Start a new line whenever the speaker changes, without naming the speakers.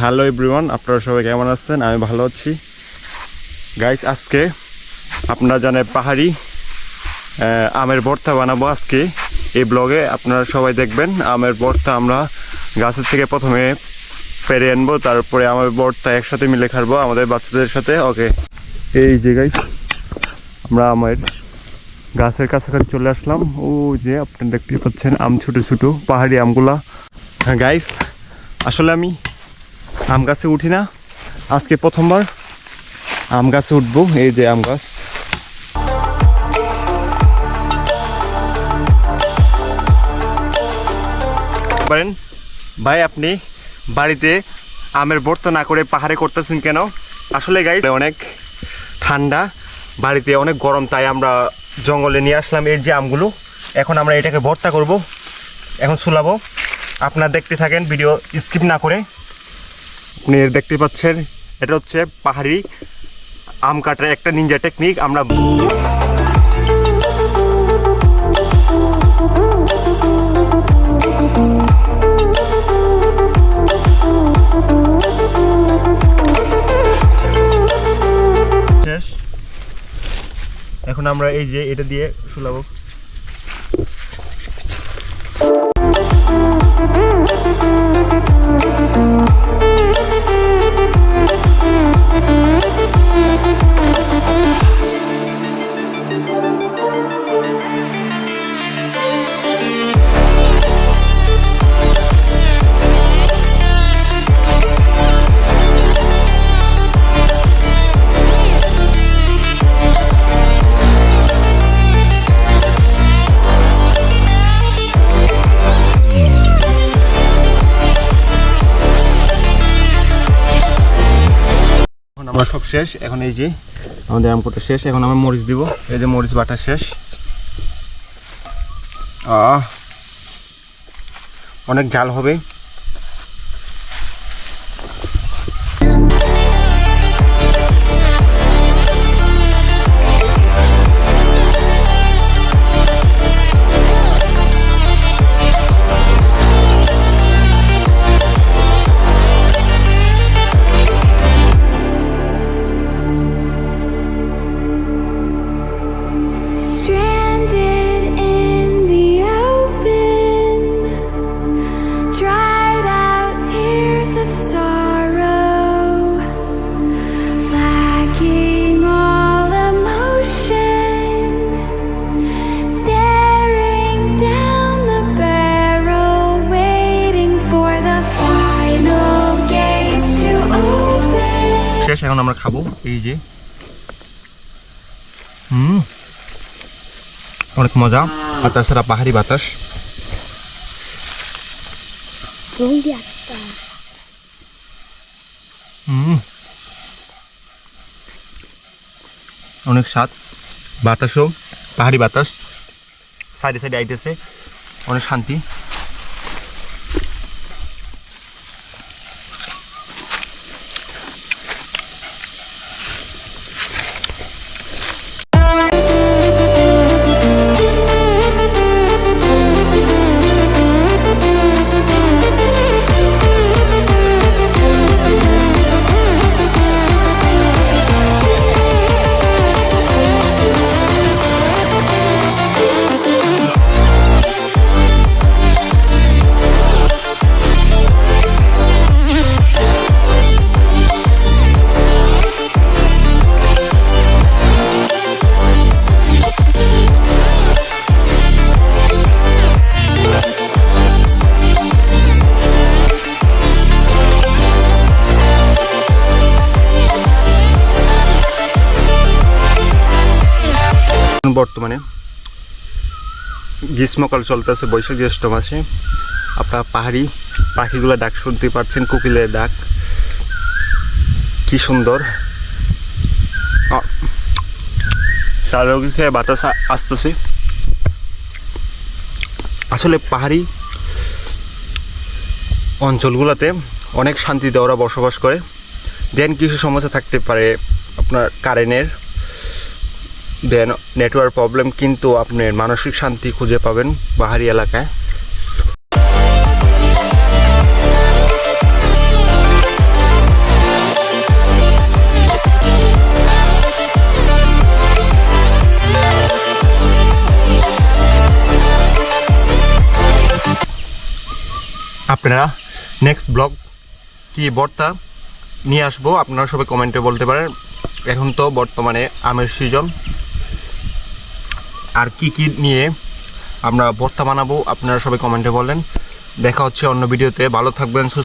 Hello everyone, আপনারা সবাই কেমন আছেন? আমি ভালো আছি। গাইস আজকে আপনারা জানেন পাহাড়ি আমের ভর্তা বানাবো আজকে। এই ব্লগে আপনারা সবাই দেখবেন, আমের ভর্তা আমরা গাছের থেকে প্রথমে পেরে আনব, তারপরে আমের ভর্তা একসাথে মিলে খাব আমাদের বাচ্চাদের সাথে ওকে এই যে গাইস আমরা আমের গাছের কাছাকাছি চলে আসলাম। ও যে আপনারা দেখতে পাচ্ছেন, আম ছোটো ছোটো, পাহাড়ি আমগুলা। হ্যাঁ গাইস আসলে আমি আম গাছে উঠি না। আজকে প্রথমবার আম গাছে উঠবো, এই যে আম গাছ। পারেন? ভাই, আপনি বাড়িতে আমের ভর্তা না করে পাহাড়ে করতেছেন কেন? আসলে গাই অনেক ঠান্ডা, বাড়িতে অনেক গরম, তাই আমরা জঙ্গলে নিয়ে আসলাম এর যে আমগুলো। এখন আমরা এটাকে ভর্তা করব, এখন শুলাবো আপনারা দেখতে থাকেন, ভিডিও স্কিপ না করে। আপনি দেখতে পাচ্ছেন, এটা হচ্ছে পাহাড়ি আম কাটার একটা নিনজা টেকনিক আমরা এখন আমরা এই যে এটা দিয়ে শুলাবো। আমরা সব শেষ। এখন এই যে আমাদের আম কোটা শেষ। এখন আমরা মরিচ দিব। এই যে মরিচ বাটা শেষ। অনেক ঝাল হবে। এখন আমরা খাব এই যে। হুম। অনেক মজা। আর তাছাড়া পাহাড়ি বাতাস। হুম। অনেক স্বাদ। বাতাসও পাহাড়ি বাতাস। সাইডে সাইডে আইতেছে। অনেক শান্তি। বর্তমানে গ্রীষ্মকাল চলতেছে, বৈশাখ জ্যৈষ্ঠ মাসে আপনার পাহাড়ি পাখিগুলো ডাক শুনতে পারছেন, কোকিলের ডাক। কি সুন্দর। বাতাস আসতেছে। আসলে পাহাড়ি অঞ্চলগুলোতে অনেক শান্তিতে ওরা বসবাস করে। দেন কিছু সমস্যা থাকতে পারে আপনার কারেন্টের দেন নেটওয়ার্ক প্রবলেম, কিন্তু আপনি মানসিক শান্তি খুঁজে পাবেন পাহাড়ি এলাকায়। আপনারা নেক্সট ব্লগ কি বর্তা নিয়ে আসব, আপনারা সবাই কমেন্টে বলতে পারেন। এখন তো বর্তমানে আমের সিজন আর কি কি নিয়ে আমরা ভর্তা বানাবো, আপনারা সবাই কমেন্টে বলেন। দেখা হচ্ছে অন্য ভিডিওতে। ভালো থাকবেন, সুস্থ